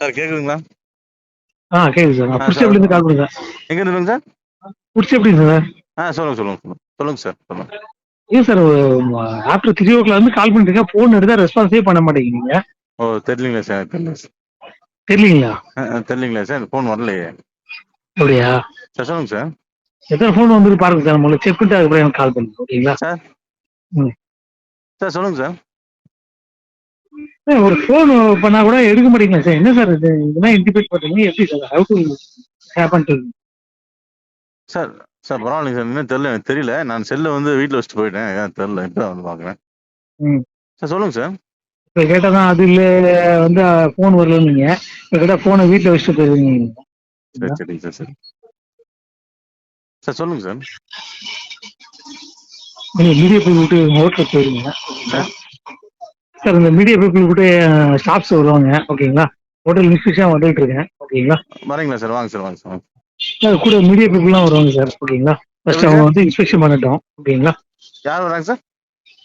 Sir கேக்குதுங்களா? ஆ கேக்குது sir. புடிச்ச. எப்படி இருந்து கால் பண்ணுங்க எங்க இருந்துங்க சார்? புடிச்ச எப்படி சார்? ஆ சொல்லுங்க சொல்லுங்க சொல்லுங்க. சார் சொல்லுங்க. ஏன் sir after three o'clock வந்து கால் பண்ணிட்டு ஃபோன் எடுத்தா ரெஸ்பான்ஸே பண்ண மாட்டேங்கிறீங்க. ஓ தெரியலீங்களா சார் தெரியல சார். தெரியலீங்களா? தெரியலீங்களா சார் ஃபோன் வரலையே. அப்படியா? சார் சொல்லுங்க சார். எத்தனை ஃபோன் வந்துட்டு பாருங்க சார் முதல்ல செக் பண்ணிட்டு அதுக்கப்புறம் எனக்கு கால் பண்ணுங்க ஓகேங்களா? சார். ம். சார் சொல்லுங்க சார். சார், ஒரு ஃபோன் பண்ணா கூட எடுக்க மாட்டேங்களா சார். என்ன சார் இது? இதெல்லாம் இன்டிபேட் பண்றீங்க எப்படி sir? How to happen to sir sir பரவாயில்லைங்க சார். இன்னும் தெரியல எனக்கு தெரியல. நான் செல்லை வந்து வீட்டில் வச்சுட்டு போயிட்டேன். ஏன் தெரியல இப்போ வந்து பார்க்குறேன். ம். சார் சொல்லுங்க சார். இப்போ கேட்டால் தான் அது இல்லை வந்து ஃபோன் வரலன்னீங்க இப்போ கேட்டால் ஃபோனை வீட்டில் வச்சுட்டு போயிருவீங்க சரி சரிங்க சார் சரி. சார் சொல்லுங்க சார். நீங்கள் மீடியா பீப்புள் விட்டு ஹோட்டலுக்கு போயிருங்க சார் சார் இந்த மீடியா பீப்புள் விட்டு ஸ்டாஃப்ஸ் வருவாங்க. ஓகேங்களா? ஹோட்டல் இன்ஸ்பெக்ஷன் வந்துட்டு இருக்கேன். ஓகேங்களா? வரீங்களா சார்? வாங்க சார் வாங்க சார். சார். கூட மீடியா பீப்புள்லாம் வருவாங்க சார். ஓகேங்களா? ஃபர்ஸ்ட் அவங்க வந்து இன்ஸ்பெக்ஷன் பண்ணட்டும். ஓகேங்களா? யார் வராங்க சார்?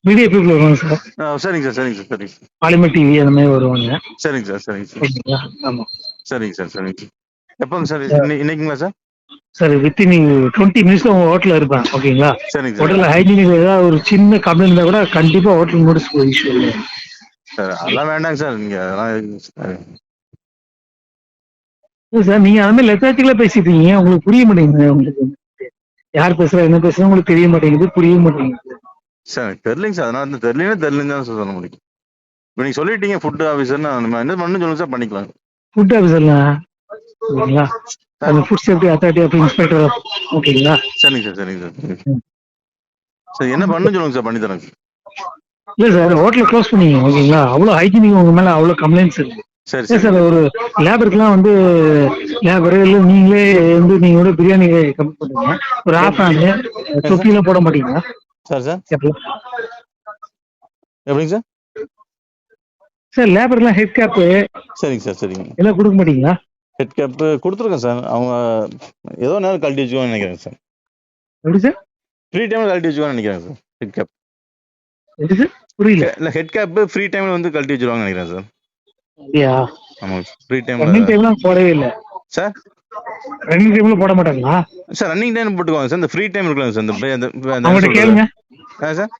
மீடியா பீப்புள் வருவாங்க சார். சரிங்க சார் சரிங்க சார் சரிங்க சார். பாலிமர் டிவி அந்த மாதிரி வருவாங்க. சரிங்க சார் சரிங்க சார். ஓகேங்களா? ஆமாம் சரிங்க சார் சரிங்க சார். எப்போங்க சார். இன்னை- இன்னைக்குங்களா sir? Sir within twenty minutes உங்க ஹோட்டலில் இருப்பேன் ஓகேங்களா ஹோட்டலில் ஹைஜீனிக் ஏதாவது ஒரு சின்ன கம்ப்ளைண்ட் இருந்தால் கூட கண்டிப்பாக ஹோட்டல் நோட்டீஸ் இஷ்யூ இல்லை சார் அதெல்லாம் வேண்டாங்க சார் நீங்கள் அதெல்லாம் சார். நீங்கள் அந்த மாதிரி லெத்தாச்சிக்கலாக பேசிட்டு இருக்கீங்க. உங்களுக்கு புரிய மாட்டேங்குது உங்களுக்கு. யார் பேசுகிறா என்ன பேசுகிறா உங்களுக்கு தெரிய மாட்டேங்குது புரிய மாட்டேங்குது. சார் தெரியலைங்க சார் அதனால தெரியலன்னு தெரியலன்னு தான் சார் சொல்ல முடியும். இப்போ நீங்கள் சொல்லிட்டீங்க ஃபுட் ஆஃபீஸர்னு நம்ம என்ன பண்ணணும் சொல்லுங்க சார் பண்ணிக்கலாம் ஃபுட் ஆஃபீஸர்லாம் ஓகேங்களா? அந்த food safety authority of inspector ஓகேங்களா? சரிங்க சார் சரிங்க சார் சார். என்ன பண்ணணும் சொல்லுங்க சார் பண்ணி தரேங்க இல்லை சார் ஹோட்டலை க்ளோஸ் பண்ணீங்க ஓகேங்களா? அவ்வளோ ஹைஜீனிக் உங்க மேலே அவ்வளோ கம்ப்ளைண்ட்ஸ் இருக்கு. சரி சரி. ஒரு லேபருக்குலாம் வந்து லேபர் இல்லை நீங்களே வந்து நீங்கள் கூட பிரியாணி கம்மி பண்ணுங்க ஒரு ஆஃப் ஆனு தொப்பிலாம் போட மாட்டீங்களா? Sir sir. எப்படிங்க? சார்? சார் லேபர்லாம் ஹெட் கேப்பு சரிங்க சார் சரிங்க. எல்லாம் கொடுக்க மாட்டீங்களா? ஹெட் கேப்பு கொடுத்துருக்கேன் சார். அவங்க ஏதோ நேரம் கழட்டி வச்சுக்கோன்னு நினைக்கிறேன் சார். எப்படி சார்? ஃப்ரீ டைமில் கழட்டி வச்சுக்கோன்னு நினைக்கிறேன் சார் ஹெட் கேப் எப்படி சார்? புரியல. இல்லை ஹெட் கேப்பு ஃப்ரீ டைமில் வந்து கழட்டி வச்சுருவாங்கன்னு நினைக்கிறேன் சார். அப்படியா? ஃப்ரீ ரன்னிங் டைமில் போடவே இல்லை. சார்? ரன்னிங் டைம்ல போட மாட்டாங்களா? சார் ரன்னிங் டைம் போட்டுக்கோங்க சார். இந்த ஃப்ரீ டைம் இருக்கலாம் சார் இந்த சொல்றது? கேளுங்க. சார்?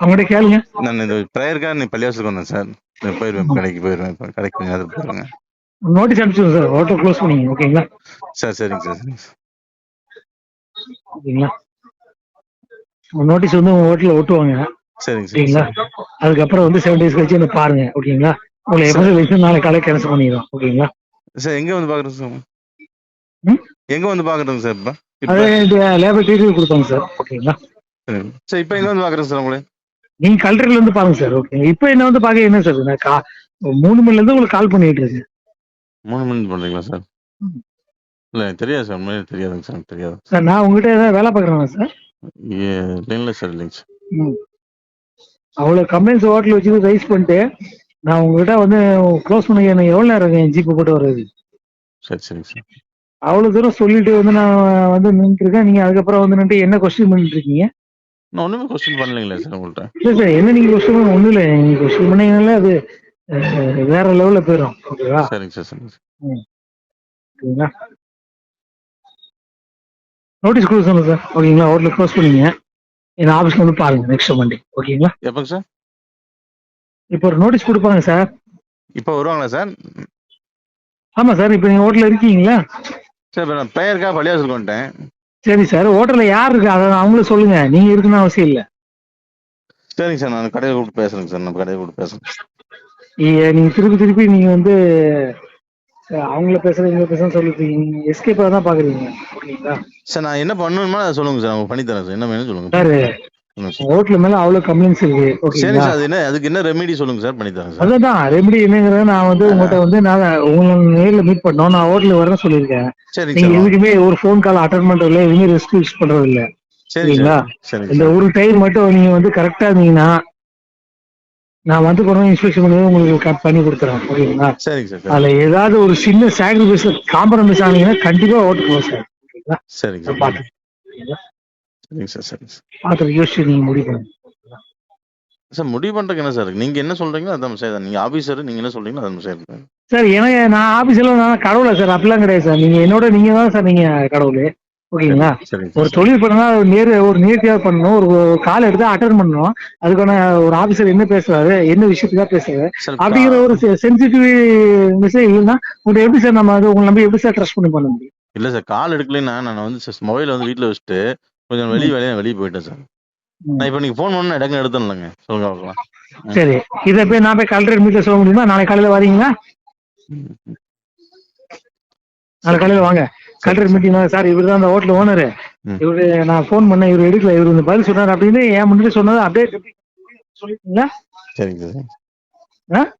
அவங்ககிட்ட கேளுங்க. நான் இந்த ப்ரேயருக்காக நீ பள்ளியாசலுக்கு வந்தேன் சார். போயிடுவேன் கடைக்கு போயிடுவேன் கடைக்கு போயிடுவேங்க நோட்டீஸ் அனுப்பிச்சு சார் ஹோட்டல் க்ளோஸ் பண்ணீங்க ஓகேங்களா சார் சரிங்க சார் சரிங்க சார் ஓகேங்களா நோட்டீஸ் வந்து உங்க ஹோட்டல்ல ஒட்டுவாங்க. சரிங்க ஓகேங்களா சார் அதுக்கப்புறம் வந்து செவன் டேஸ் கழிச்சு வந்து பாருங்க ஓகேங்களா உங்களை எமர்ஜென்சி நாளை காலை கேன்சல் பண்ணிடுறோம் ஓகேங்களா சார் எங்கே வந்து பார்க்குறேன் சார்? எங்கே வந்து பார்க்குறேங்க சார் இப்போ? லேபர் டீட்டெயில் கொடுப்பாங்க சார் ஓகேங்களா. சார். இப்போ எங்கே வந்து பார்க்குறேன் சார் உங்களை? நீங்க கல்டரில இருந்து பாருங்க சார் ஓகே இப்போ என்ன வந்து பாக்க என்ன சார் நான் கா- மூணு மணில இருந்து உங்களுக்கு கால் பண்ணிட்டு இருக்கேன். மூணு மணி பண்ணுறீங்களா சார். இல்லை எனக்கு தெரியாது சார் உண்மையிலே தெரியாதுங்க சார் எனக்கு தெரியாது. சார் நான் உங்ககிட்ட ஏதாவது வேலை பார்க்குறேன் சார் ஏ- இல்லைங்களா சார் இல்லைங்க சார். அவ்வளோ கம்ப்ளைண்ட்ஸ் ஹோட்டல் வச்சு ரைஸ் பண்ணிட்டு நான் உங்ககிட்ட வந்து க்ளோஸ் பண்ண எனக்கு எவ்வளோ நேரம் என் ஜிபே போட்டு வர்றது? சரி சரிங்க சார் அவ்வளோ தூரம் சொல்லிட்டு வந்து நான் வந்து நின்றுருக்கேன் நீங்கள் அதுக்கப்புறம் வந்து நின்று என்ன கொஸ்டின் பண்ணிட்டு இருக்கீங்க? நான் ஒன்றுமே கொஸ்டின் பண்ணலைங்களே சார் உங்கள்கிட்ட இல்லை சார் என்ன நீங்கள் கொஸ்டின் பண்ண ஒன்றும் இல்லை. நீங்கள் கொஸ்டின் பண்ணீங்கனாலே அது வேற லெவலில் போயிடும் ஓகேவா? சரிங்க சார் சரிங்க சார். ஓகேங்களா? நோட்டீஸ் கொடுக்க சொல்லுங்க சார். ஓகேங்களா? ஹோட்டல் க்ளோஸ் பண்ணீங்க. என் ஆஃபீஸ்ல வந்து பாருங்க நெக்ஸ்ட் மண்டே ஓகேங்களா? எப்போங்க சார்? இப்போ ஒரு நோட்டீஸ் கொடுப்பாங்க சார். இப்போ வருவாங்களா சார்? ஆமா சார் இப்போ நீங்க ஹோட்டல்ல இருக்கீங்களா? சார் இப்போ நான் ப்ரேயருக்காக பள்ளியாசலுக்கு வந்துட்டேன் சரி சார் ஹோட்டல்ல யார் இருக்கா? அதை அவங்களும் சொல்லுங்க. நீங்க இருக்கணும் அவசியம் இல்லை. சரிங்க சார் நான் கடையில் கூப்பிட்டு பேசுறேங்க சார். நம்ம கடையில் கூப்பிட்டு பேசுறேன் நீங்க திருப்பி திருப்பி நீங்க வந்து அவங்கள பேசுறது இவங்கள பேசுறது சொல்லிட்டு நீங்க எஸ்கேப்பாக தான் பாக்குறீங்க. ஓகேங்களா சார் நான் என்ன பண்ணணுமோ? சொல்லுங்க சார் அவங்க பண்ணி தரேன் சார். என்ன வேணும் சொல்லுங்க. சார். ஹோட்டல் மேல அவ்வளவு கம்ப்ளைண்ட்ஸ் இருக்கு. ஓகேங்களா சார் அது என்ன அதுக்கு என்ன ரெமெடி சொல்லுங்க சார் பண்ணி தரேன் சார். அதுதான் ரெமெடி என்னங்கிறத நான் வந்து உங்கள்கிட்ட வந்து நான் உங்களை நேர்ல மீட் பண்ணோம். நான் ஹோட்டலுக்கு வரேன் சொல்லியிருக்கேன். சரிங்க நீங்க சார். எதுக்குமே ஒரு ஃபோன் கால் அட்டன் பண்றது இல்ல எதுவுமே ரெஸ்ட் யூஸ் பண்றது இல்ல சரிங்க சரிங்களா சார் சரிங்க இந்த ஒரு டைம் மட்டும் நீங்க வந்து கரெக்டா இருந்தீங்கன்னா நான் வந்து போறோம் இன்ஸ்பெக்ஷன் பண்ணி உங்களுக்கு பண்ணி கொடுத்துறேன் ஓகேங்களா சரிங்க சார் சரி. அதுல ஏதாவது ஒரு சின்ன சாக்ரிஃபைஸ்ல காம்ப்ரமைஸ் ஆனீங்கன்னா கண்டிப்பா ஓட்டு ஆகும் ஓகேங்களா சரிங்க சார். ஓகேங்களா? சரிங்க சார் சரிங்க சார். பாத்துட்டு யோசிச்சு நீங்க முடிவு பண்ணுங்க. சார் முடிவு பண்றதுக்கு என்ன சார்? நீங்க என்ன சொல்றீங்களோ அதான் செய்யுங்க நீங்க ஆபீசர் நீங்க என்ன சொல்றீங்களோ அதான் செய்யுங்க சார் எனக்கு நான் ஆபீஸ்ல நான் கடவுளா சார்? அப்படிலாம் கிடையாது சார். நீங்க என்னோட நீங்க தான் சார் நீங்க கடவுள். ஓகேங்களா? ஒரு தொழில் பண்ணா நேர் ஒரு நேர்த்தியா பண்ணணும் ஒரு கால் எடுத்து அட்டன் பண்ணணும். அதுக்கான ஒரு ஆபீசர் என்ன பேசுறாரு என்ன விஷயத்துக்காக பேசுறாரு அப்படிங்கிற ஒரு சென்சிட்டிவ் விஷயம் இல்லைன்னா உங்களை எப்படி சார் நம்ம அது உங்களை நம்பி எப்படி சார் ட்ரஸ்ட் பண்ணி பண்ண முடியும்? இல்ல சார் கால் எடுக்கலைன்னா நான் வந்து மொபைல் வந்து வீட்ல வச்சுட்டு கொஞ்சம் வெளியே வேலையா வெளியே போயிட்டேன் சார். நான் இப்போ நீங்க ஃபோன் பண்ண இடங்க எடுத்துடலங்க. சொல்லுங்க பார்க்கலாம். சரி இதை போய் நான் போய் கலெக்டர் மீட்ல சொல்ல முடியுமா? நாளைக்கு காலையில வரீங்களா? நாளைக்கு காலையில வாங்க. கலெக்டர் மீட்டிங் சார் இவர் தான் அந்த ஹோட்டல் ஓனரு. இவரு நான் ஃபோன் பண்ணேன் இவர் எடுக்கல. இவர் இந்த பதில் சொன்னார் அப்படின்னு என் முன்னாடி சொன்னது அப்படியே சொல்லிட்டீங்களா? சரிங்க சார்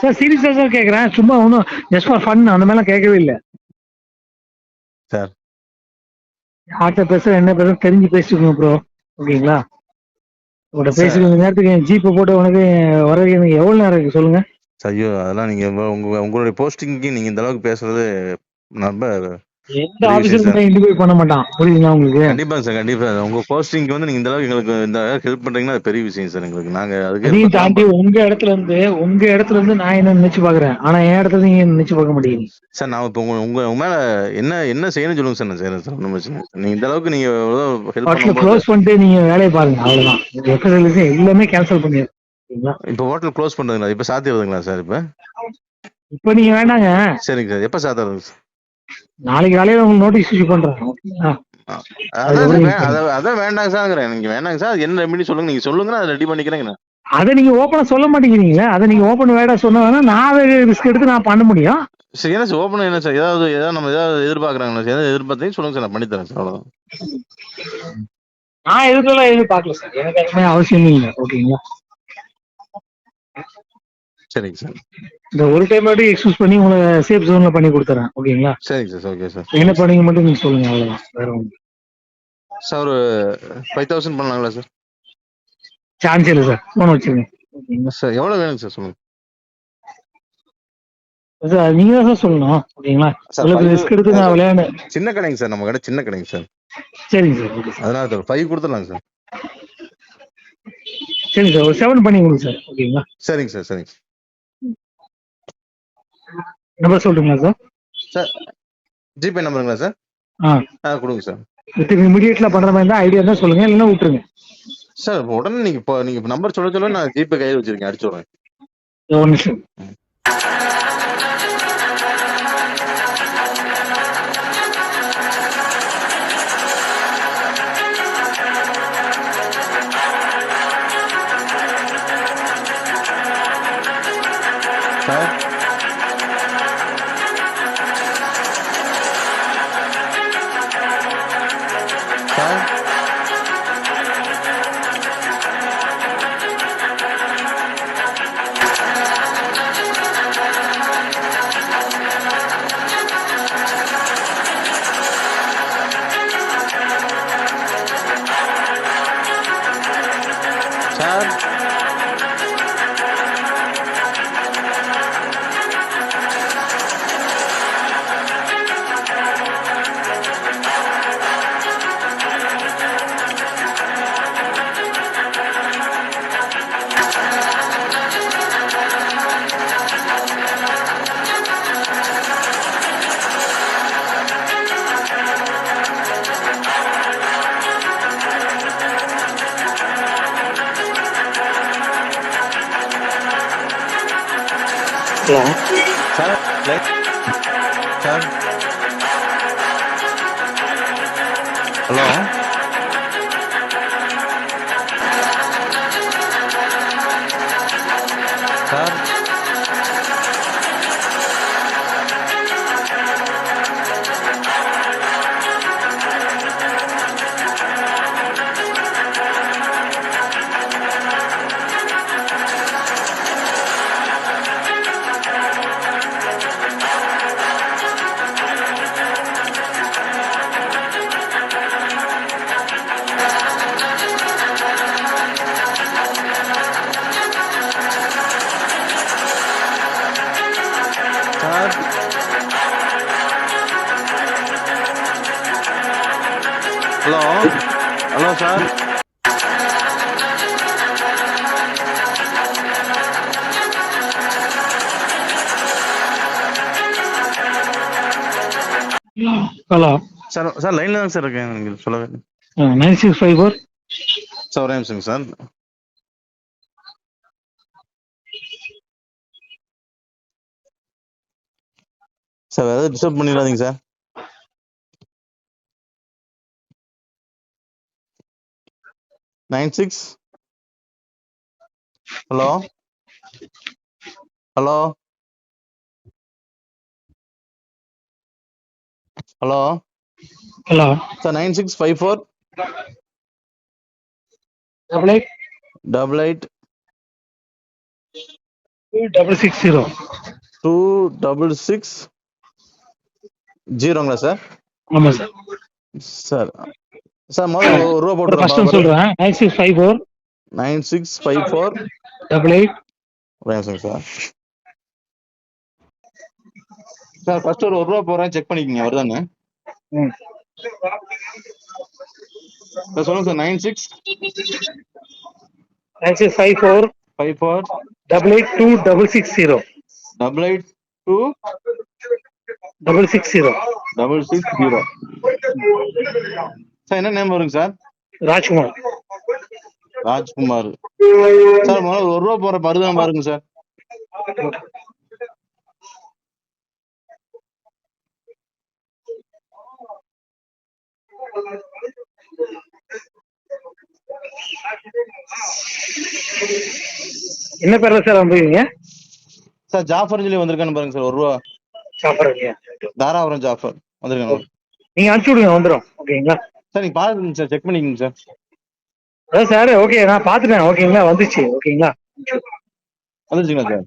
சார் சீரியஸா சார் கேட்குறேன் சும்மா ஒன்றும் ஜஸ்ட் ஃபார் ஃபன் அந்த மாதிரிலாம் கேட்கவே இல்லை. சார் யார்கிட்ட பேசுற என்ன பேசுற தெரிஞ்சு பேசிக்கணும் ப்ரோ ஓகேங்களா? உங்கள்கிட்ட இந்த நேரத்துக்கு என் ஜிபே போட்டு உனக்கு வர எனக்கு எவ்வளோ நேரம் இருக்கு? சொல்லுங்க. சார், ஐயோ அதெல்லாம் நீங்க உங்க உங்களுடைய போஸ்டிங்க்கு நீங்க இந்த அளவுக்கு பேசுறது எந்த ஆஃபீஸரும் இன்டிபை பண்ண மாட்டான்? புரியுதுங்களா உங்களுக்கு? கண்டிப்பாங்க சார் கண்டிப்பா. உங்க போஸ்டிங்க்கு வந்து நீங்க இந்த அளவுக்கு எங்களுக்கு இந்த ஹெல்ப் பண்றீங்கன்னா அது பெரிய விஷயம் சார் எங்களுக்கு. நாங்க அதுக்கு தாண்டி உங்க இடத்துல இருந்து உங்க இடத்துல இருந்து நான் என்ன நினைச்சு பாக்குறேன் ஆனா என் இடத்துல நீங்க நினைச்சு பார்க்க மாட்டேங்கிறீங்க? சார் நான் இப்போ உங்க உங்க மேல என்ன என்ன செய்யணும்னு சொல்லுங்க சார் நான் செய்யறேன் சார் ஒன்றும் பிரச்சனை. நீங்க இந்த அளவுக்கு நீங்க ஹெல்ப் பண்ணும்போது க்ளோஸ் பண்ணிட்டு நீங்க வேலையை பாருங்க அவ்வளவுதான். எஃப்எஸ்எல்சி எல்லாமே கேன்சல் பண்ணிடுறேன். இப்போ ஹோட்டல் க்ளோஸ் பண்றதுங்களா இப்போ சாத்திடுறதுங்களா சார் இப்போ? இப்போ நீங்க வேண்டாங்க. சரிங்க சார். எப்போ சாத்திடுறது சார் நாளைக்கு காலையில உங்களுக்கு நோட்டீஸ் இஷ்யூ பண்றேன். ஓகேங்களா அதான் சார் வேண்டாங்க சார்ங்கிறேன் நீங்க வேண்டாங்க சார் அது என்ன ரெமெடி சொல்லுங்க நீங்க சொல்லுங்க நான் ரெடி பண்ணிக்கிறேங்க. அதை நீங்க ஓப்பனா சொல்ல மாட்டேங்கிறீங்களே அதை நீங்க ஓப்பன் வேடா சொன்னா வேணா நான் அதை ரிஸ்க் எடுத்து நான் பண்ண முடியும். சரி என்ன சார் ஓப்பன் என்ன சார் ஏதாவது ஏதாவது நம்ம ஏதாவது எதிர்பார்க்குறாங்களா சார்? ஏதாவது எதிர்பார்த்தீங்க சொல்லுங்க சார் நான் பண்ணி தரேன் சார் அவ்வளோதான் நான் எதுக்கெல்லாம் எதுவும் பார்க்கல சார் எனக்கு அவசியம் இல்லை ஓகேங்களா சரிங்க சார். இந்த ஒரு டைம் மட்டும் எக்ஸ்கூஸ் பண்ணி உங்களை சேஃப் ஜோன்ல பண்ணி கொடுத்துறேன் ஓகேங்களா? சரிங்க சார் ஓகே சார். என்ன பண்ணீங்க மட்டும் நீங்க சொல்லுங்க அவ்வளவுதான். வேற ஒன்றும் சார் ஒரு ஃபைவ் தௌசண்ட் பண்ணலாங்களா சார்? சான்ஸ் இல்லை சார். ஃபோன் வச்சுருங்க. சார் எவ்வளோ வேணுங்க சார் சொல்லுங்க. சார் நீங்க தான் சார் சொல்லணும் ஓகேங்களா? சார், உங்களுக்கு ரிஸ்க் எடுத்து நான் விளையாடு சின்ன கடைங்க சார் நம்ம கடை சின்ன கடைங்க சார். சரிங்க சார் ஓகே சார். அதனால சார் ஃபைவ் கொடுத்துடலாங்க சார். சரிங்க சார் ஒரு செவன் பண்ணி கொடுங்க சார் ஓகேங்களா? சரிங்க சார் சரிங்க நம்பர் சொல்றீங்களா சார் சார் ஜிபே நம்பருங்களா சார் ஆ. ஆ கொடுங்க சார் வித் இமீடியட்ல பண்ற மாதிரி இருந்தா ஐடியா தான் சொல்லுங்க இல்லைன்னா விட்டுருங்க. சார் உடனே நீங்க இப்போ நீங்க நம்பர் சொல்ல சொல்ல நான் ஜிபே கையில் வச்சிருக்கேன் அடிச்சு விடுறேன். ஒரு நிமிஷம். Sir sir hello sir light sir hello hello hello sir hello sir sir லைன்ல தான் சார் இருக்கேன் நீங்கள் சொல்ல nine six five four sir ஒரே நிமிஷம் சார் சார் ஏதாவது டிஸ்டர்ப் பண்ணிடாதீங்க sir nine six. Hello? Hello? Hello? Hello? Sir nine six five four. Double eight. Double eight. Two double six zero. Two double six. ஜீரோங்களா sir? ஆமாம் sir. Sir sir முதல்ல ஒரு ரூபா ஒரு first nine six five four nine six five four double eight sir. Sir first ஒரு ஒரு ரூபா போடுறேன் check பண்ணிக்கங்க வருதானே சார் சொல்லுங்க sir nine six nine six five four five four double eight two double six zero double eight two double six zero double six zero sir என்ன name வருங்க sir? Rajkumar. Rajkumar. Sir முதல்ல ஒரு ரூபா போற பருதான் பாருங்க சார். என்ன பேர்ல சார் வந்துருக்கீங்க? சார் ஜாஃபர் சொல்லி வந்திருக்கான்னு பாருங்க சார் ஒரு ரூபா. இல்லையா? தாராபுரம் ஜாஃபர் வந்திருக்காங்க நீங்க அனுப்பிச்சு விடுங்க வந்துடும் ஓகேங்களா? சார் நீங்க பாருங்க சார் செக் பண்ணிக்கங்க சார். அதான் சார் ஓகே நான் பார்த்துட்டேன். ஓகேங்களா வந்துச்சு. ஓகேங்களா வந்துருச்சுங்களா சார்.